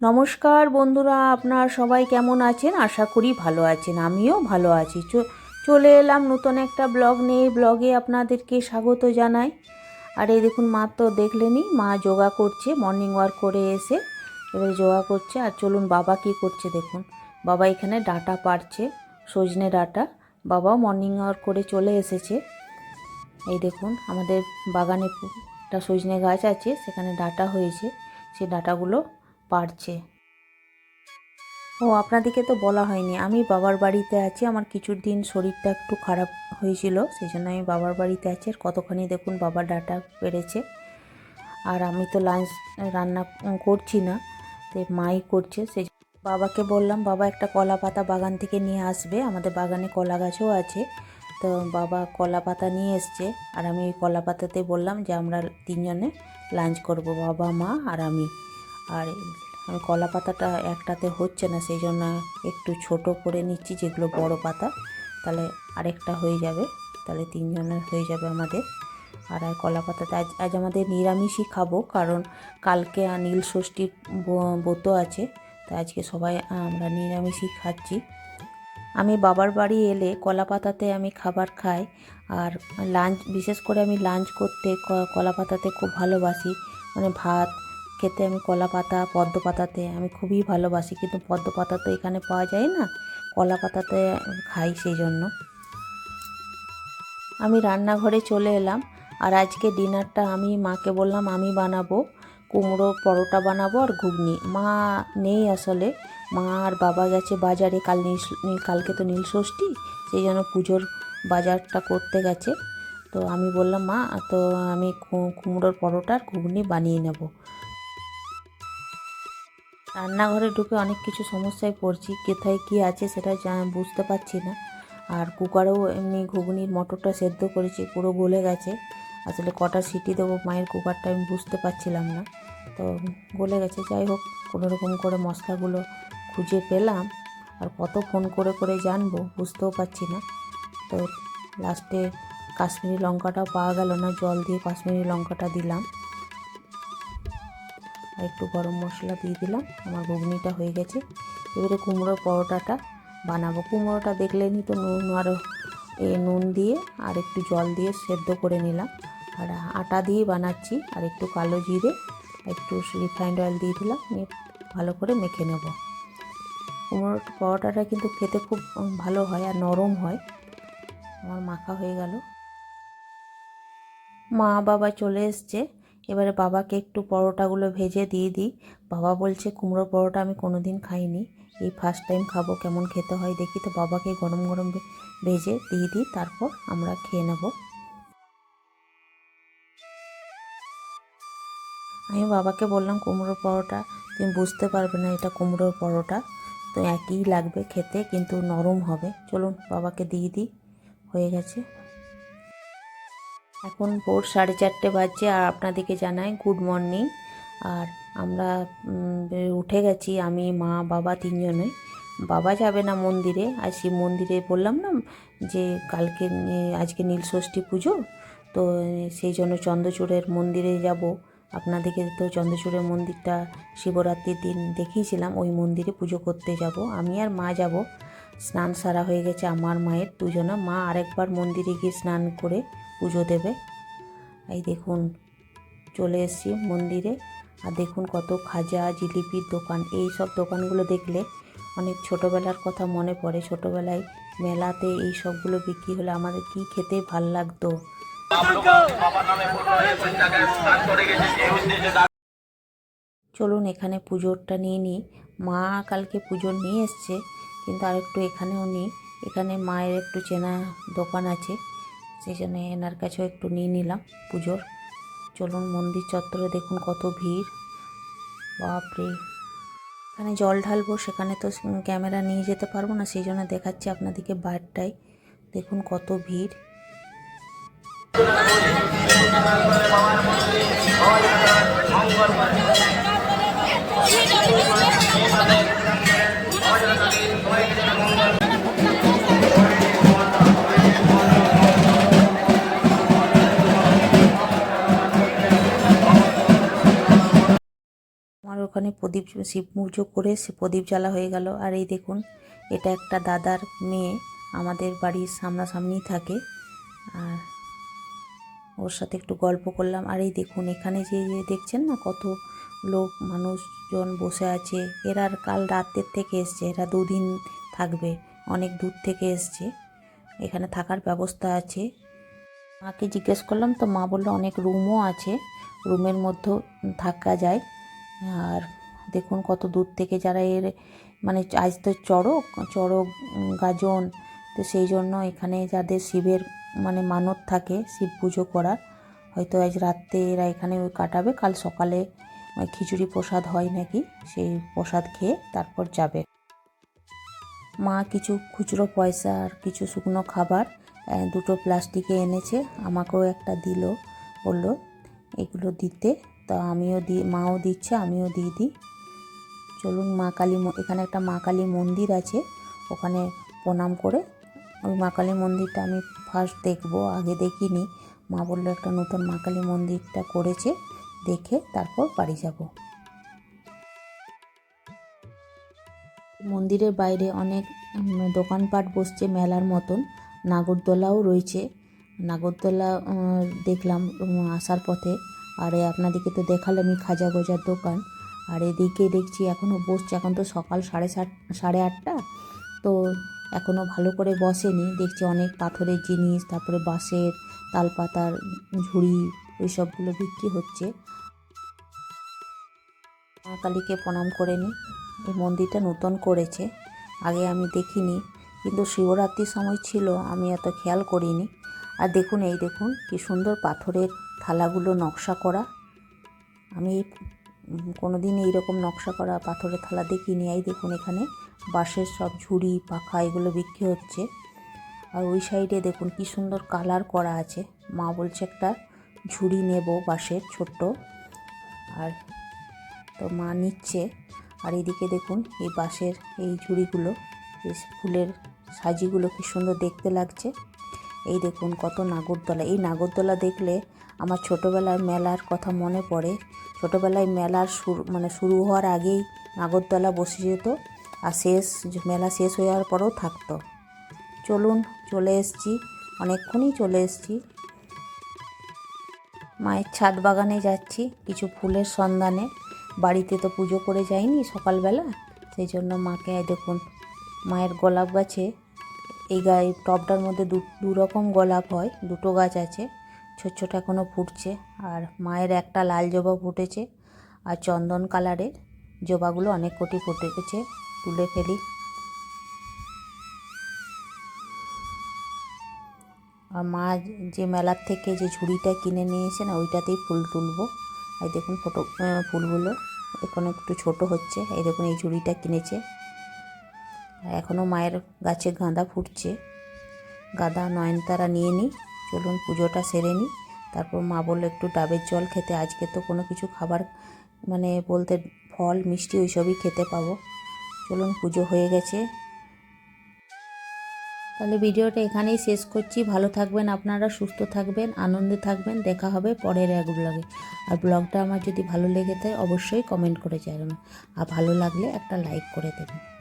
নমস্কার বন্ধুরা, আপনারা সবাই কেমন আছেন? আশা করি ভালো আছেন, আমিও ভালো আছি। চলে এলাম নতুন একটা ব্লগ নিয়ে। ব্লগে আপনাদেরকে স্বাগত জানাই। আর এই দেখুন, মা তো দেখলেনই, মা যোগা করছে মর্নিং ওয়াক করে এসে এবারে যোগা করছে। আর চলুন, বাবা কি করছে দেখুন। বাবা এখানে ডাটা পারছে সজনে ডাটা। বাবাও মর্নিং ওয়াক করে চলে এসেছে। এই দেখুন, আমাদের বাগানে একটা সজনে গাছ আছে, সেখানে ডাটা হয়েছে। সেই ডাটাগুলো পারছে। ও আপনাদেরকে তো বলা হয়নি। আমি বাবার বাড়িতে আছি, আমার কিছুর দিন শরীরটা একটু খারাপ হয়েছিল সেই জন্য আমি বাবার বাড়িতে আছি। আর কতখানি দেখুন বাবা ডাটা পেরেছে আর আমি তো লাঞ্চ রান্না করছি না, তো মাই করছে সেই বাবাকে বললাম, বাবা, একটা কলা পাতা বাগান থেকে নিয়ে আসবে। আমাদের বাগানে কলা গাছও আছে। তো বাবা কলা পাতা নিয়ে এসছে, আর আমি ওই কলা পাতাতে বললাম যে আমরা তিনজনে লাঞ্চ করব, বাবা, মা আর আমি। আর কলা পাতাটা একটাতে হচ্ছে না সেই জন্য একটু ছোট করে নিচ্ছি যেগুলো বড় পাতা। তাহলে আরেকটা হয়ে যাবে, তাহলে তিনজনের হয়ে যাবে আমাদের। আর কলা পাতাতে আজ আজ আমাদের নিরামিষই খাব, কারণ কালকে নীল ষষ্ঠীর ব্রত আছে। তো আজকে সবাই আমরা নিরামিষই খাচ্ছি। আমি বাবার বাড়ি এলে কলা পাতাতে আমি খাবার খাই, আর লাঞ্চ, বিশেষ করে আমি লাঞ্চ করতে কলা পাতাতে খুব ভালোবাসি। মানে ভাত খেতে আমি কলা পাতা, পদ্ম পাতাতে আমি খুবই ভালোবাসি। কিন্তু পদ্ম পাতা তো এখানে পাওয়া যায় না, কলা পাতাতে খাই সেই জন্য আমি রান্নাঘরে চলে এলাম আর আজকে ডিনারটা আমি মাকে বললাম, আমি বানাবো কুমড়ো পরোটা বানাবো আর ঘুগনি। মা নেই আসলে। মা আর বাবা গেছে বাজারে, কাল নীল কালকে তো নীল ষষ্ঠী, সেই জন্য পুজোর বাজারটা করতে গেছে। তো আমি বললাম, মা, তো আমি কুমড়োর পরোটা আর ঘুগনি বানিয়ে নেব। রান্নাঘরে ঢুকে অনেক কিছু সমস্যায় পড়ছি। কোথায় কী আছে সেটা বুঝতে পারছি না। আর কুকারেও এমনি ঘুগনির মটরটা সেদ্ধ করেছি, পুরো গলে গেছে। আসলে কটা সিটি দেবো মায়ের কুকারটা আমি বুঝতে পারছিলাম না। তো গলে গেছে, যাই হোক কোনো রকম করে মশলাগুলো খুঁজে পেলাম। আর কত ফোন করে করে জানব বুঝতেও পারছি না। তো লাস্টে কাশ্মীরি লঙ্কাটাও পাওয়া গেল না, জল দিয়ে কাশ্মীরি লঙ্কাটা দিলাম। আর একটু গরম মশলা দিয়ে দিলাম। আমার ঘুগনিটা হয়ে গেছে। এবারে কুমড়োর পরোটাটা বানাবো। কুমড়োটা দেখলেনি তো নুন আর, এ নুন দিয়ে আর একটু জল দিয়ে সেদ্ধ করে নিলাম। আর আটা দিয়ে বানাচ্ছি আর একটু কালো জিরে, একটু রিফাইন্ড অয়েল দিয়ে দিলাম। নিয়ে ভালো করে মেখে নেব। কুমড়োর পরোটাটা কিন্তু খেতে খুব ভালো হয় আর নরম হয়। আমার মাখা হয়ে গেল। মা বাবা চলে এসছে। এবারে বাবাকে একটু পরোটাগুলো ভেজে দিয়ে দিই। বাবা বলছে কুমড়ো পরোটা আমি কোনো দিন খাইনি। এই ফার্স্ট টাইম খাব, কেমন খেতে হয় দেখি। তো বাবাকে গরম গরম ভেজে দিয়ে দিই, তারপর আমরা খেয়ে নেব। আমি বাবাকে বললাম, কুমড়োর পরোটা, তুমি বুঝতে পারবে না এটা কুমড়োর পরোটা। তো একই লাগবে খেতে, কিন্তু নরম হবে। চলুন বাবাকে দিয়ে দিই। হয়ে গেছে। এখন ভোর সাড়ে চারটে বাজছে আর আপনাদেরকে জানাই গুড মর্নিং আর আমরা উঠে গেছি আমি, মা, বাবা তিনজনে। বাবা যাবে না মন্দিরে। আর শিব মন্দিরে বললাম না যে কালকে আজকে নীলষষ্ঠী পুজো, তো সেই জন্য চন্দ্রচূড়ের মন্দিরে যাব। আপনাদেরকে তো চন্দ্রচূড়ের মন্দিরটা শিবরাত্রির দিন দেখিয়েছিলাম, ওই মন্দিরে পুজো করতে যাব। আমি আর মা যাব। স্নান সারা হয়ে গেছে, আমার মায়ের দুজনা। মা আরেকবার মন্দিরে গিয়ে স্নান করে পুজো দেবে। এই দেখুন, চলে এসেছি মন্দিরে। আর দেখুন কত খাজা, জিলিপির দোকান। এই সব দোকানগুলো দেখলে অনেক ছোটোবেলার কথা মনে পড়ে। ছোটোবেলায় মেলাতে এই সবগুলো বিক্রি হলে আমাদের কি খেতে ভালো লাগতো। চলুন এখানে পুজোরটা নিয়ে নিই। মা কালকে পুজো নিয়ে এসছে, কিন্তু আরেকটু এখানেও নিই। এখানে মায়ের একটু চেনা দোকান আছে। সেই এনার কাছেও একটু নিয়ে নিলাম পুজোর। চলুন মন্দির চত্বরে দেখুন কত ভিড়। বাপরে। এখানে জল ঢালবো, সেখানে তো ক্যামেরা নিয়ে যেতে পারব না, সেই জন্য দেখাচ্ছি আপনাদেরকে বাইরটাই দেখুন কত ভিড়। ওখানে প্রদীপ শিব পুজো করে সে প্রদীপ জ্বালা হয়ে গেল। আর এই দেখুন, এটা একটা দাদার মেয়ে আমাদের বাড়ির সামনাসামনি থাকে। আর ওর সাথে একটু গল্প করলাম। আর এই দেখুন, এখানে যে যে দেখছেন না, কত লোক, মানুষজন বসে আছে। এরা আর কাল রাতের থেকে এসছে, এরা দুদিন থাকবে, অনেক দূর থেকে এসছে। এখানে থাকার ব্যবস্থা আছে। মাকে জিজ্ঞেস করলাম, তো মা বলল অনেক রুমও আছে, রুমের মধ্যেও থাকা যায়। আর দেখুন কত দূর থেকে যারা এর মানে আজ তো চড়ক চড়ক গাজন, তো সেই জন্য এখানে যাদের শিবের মানে মানত থাকে শিব পুজো করার, হয়তো আজ রাত্রে এরা এখানে ওই কাটাবে, কাল সকালে খিচুড়ি প্রসাদ হয় নাকি, সেই প্রসাদ খেয়ে তারপর যাবে। মা কিছু খুচরো পয়সা আর কিছু শুকনো খাবার দুটো প্লাস্টিকে এনেছে, আমাকেও একটা দিল, বলল, এগুলো দিতে তা আমিও দি, মাও দিচ্ছে, আমিও দিয়ে দিই। চলুন মা কালী এখানে একটা মা কালী মন্দির আছে, ওখানে প্রণাম করে। ওই মা কালী মন্দিরটা আমি ফার্স্ট দেখব, আগে দেখিনি। মা বলল একটা নতুন মা কালী মন্দিরটা করেছে, দেখে তারপর বাড়ি যাব। মন্দিরের বাইরে অনেক দোকানপাট বসছে মেলার মতন। নাগরদোলাও রয়েছে। নাগরদোলা দেখলাম আসার পথে। আর আপনাদেরকে তো দেখালামই খাজা গোজার দোকান। আর এদিকে দেখছি এখনও বসছে, এখন তো সকাল সাড়ে সাত, সাড়ে আটটা। তো এখনও ভালো করে বসেনি। দেখছি অনেক পাথরের জিনিস, তারপরে বাঁশের তালপাতার ঝুড়ি ওই সবগুলো বিক্রি হচ্ছে। মা কালীকে প্রণাম করে নিই এই মন্দিরটা নতুন করেছে। আগে আমি দেখিনি, কিন্তু শিবরাত্রির সময় ছিল, আমি এত খেয়াল করিনি। আর দেখুন, এই দেখুন, কি সুন্দর পাথরের থালাগুলো নকশা করা। আমি কোনো দিন এইরকম নকশা করা পাথরের থালা দেখিনি। এই দেখুন এখানে বাঁশের সব ঝুড়ি, পাখা এগুলো বিক্রি হচ্ছে। আর ওই সাইডে দেখুন কি সুন্দর কালার করা আছে। মা বলছে একটা ঝুড়ি নেব বাঁশের ছোট্ট। আর তো মা নিচ্ছে। আর এদিকে দেখুন এই বাঁশের এই ঝুড়িগুলো বেশ ফুলের সাজিগুলো কি সুন্দর দেখতে লাগছে। এই দেখুন কত নাগরদোলা। এই নাগরদোলা দেখলে আমার ছোটোবেলায় মেলার কথা মনে পড়ে। ছোটোবেলায় মেলার শুরু মানে শুরু হওয়ার আগেই নাগরদোলা বসে যেত আর শেষ, মেলা শেষ হয়ে যাওয়ার পরেও থাকতো। চলুন চলে এসছি, অনেকক্ষণই চলে এসছি। মায়ের ছাদ বাগানে যাচ্ছি, কিছু ফুলের সন্ধানে। বাড়িতে তো পুজো করে যাইনি সকালবেলা, সেই জন্য মাকে দেখুন। মায়ের গোলাপ গাছে, এই গায়ে টবটার মধ্যে দু রকম গোলাপ হয়, দুটো গাছ আছে। ছোট ছোট এখনও ফুটছে। আর মায়ের একটা লাল জবা ফুটেছে আর চন্দন কালারের জবাগুলো অনেক কোটি ফুটেছে তুলে ফেলি। আর মা যে মেলার থেকে যে ঝুড়িটা কিনে নিয়ে এসে না, ওইটাতেই ফুল তুলবো। এই দেখুন ফটো ফুলগুলো এখন একটু ছোট হচ্ছে। এই দেখুন, এই ঝুড়িটা কিনেছে। এখনও মায়ের গাছে গাঁদা ফুটছে। গাঁদা নয়নতারা নিয়ে নিই। চলুন পুজোটা সেরে নিই। তারপর মা বলল, একটু ডাবের জল খেতে, আজকে তো কোনো কিছু খাবার মানে বলতে ফল, মিষ্টি ওইসবই খেতে পাবো। চলুন পুজো হয়ে গেছে। তাহলে ভিডিওটা এখানেই শেষ করছি। ভালো থাকবেন আপনারা, সুস্থ থাকবেন, আনন্দে থাকবেন। দেখা হবে পরের এক ব্লগে। আর ব্লগটা আমার যদি ভালো লেগে থাকে, অবশ্যই কমেন্ট করে যাবেন আর ভালো লাগলে একটা লাইক করে দেবেন।